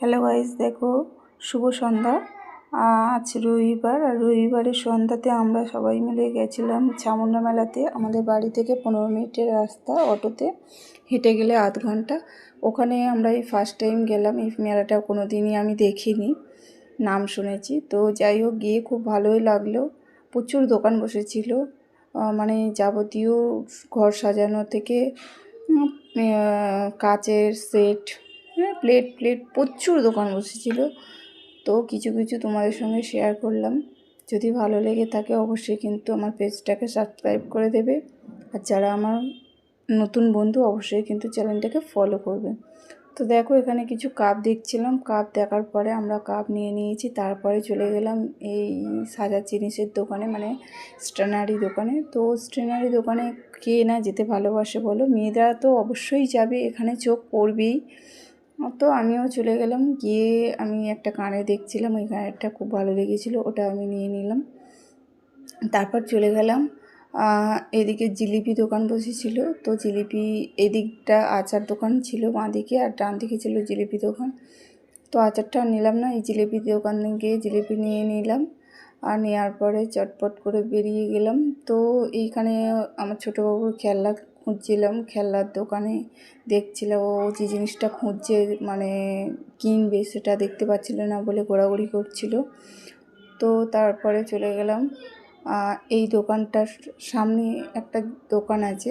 Hello guys দেখো, শুভ সন্ধ্যা। আজ রবিবার, আর রবিবারের সন্ধ্যাতে আমরা সবাই মিলে গেছিলাম চামুন্ডা মেলাতে। আমাদের বাড়ি থেকে পনেরো মিনিটের রাস্তা অটোতে, হেঁটে গেলে আধ ঘণ্টা। ওখানে আমরা এই ফার্স্ট টাইম গেলাম, এই মেলাটা কোনো দিনই আমি দেখিনি, নাম শুনেছি। তো যাই হোক, গিয়ে খুব ভালোই লাগল। প্রচুর দোকান বসেছিল। মানে যাবতীয় ঘর সাজানো থেকে কাচের সেট প্লেট প্লেট প্রচুর দোকান বসেছিল। তো কিছু কিছু তোমাদের সঙ্গে শেয়ার করলাম। যদি ভালো লেগে থাকে অবশ্যই কিন্তু আমার পেজটাকে সাবস্ক্রাইব করে দেবে। আর যারা আমার নতুন বন্ধু অবশ্যই কিন্তু চ্যানেলটাকে ফলো করবে। তো দেখো এখানে কিছু কাপ দেখছিলাম। কাপ দেখার পরে আমরা কাপ নিয়ে নিয়েছি। তারপরে চলে গেলাম এই সাজার জিনিসের দোকানে মানে স্টেনারি দোকানে। তো স্টেনারি দোকানে কে না যেতে ভালোবাসে বলো? মেয়েরা তো অবশ্যই যাবে। এখানে চোখ পড়বেই। তো আমিও চলে গেলাম। গিয়ে আমি একটা কানে দেখছিলাম, ওই কানেরটা খুব ভালো লেগেছিলো, ওটা আমি নিয়ে নিলাম। তারপর চলে গেলাম। এদিকে জিলিপি দোকান বসেছিল, তো জিলিপি এদিকটা আচার দোকান ছিল বাঁ দিকে আর ডান দিকে ছিল জিলিপি দোকান। তো আচারটা নিলাম না, এই জিলিপি দোকান গিয়ে জিলিপি নিয়ে নিলাম। আর নেওয়ার পরে চটপট করে বেরিয়ে গেলাম। তো এইখানে আমার ছোটো বাবুর খেলনা খুঁজছিলাম খেলনার দোকানে দেখছিলাম, ও যে জিনিসটা খুঁজছে মানে কিনবে সেটা দেখতে পাচ্ছিল না বলে ঘোরাঘুরি করছিল। তো তারপরে চলে গেলাম। এই দোকানটার সামনে একটা দোকান আছে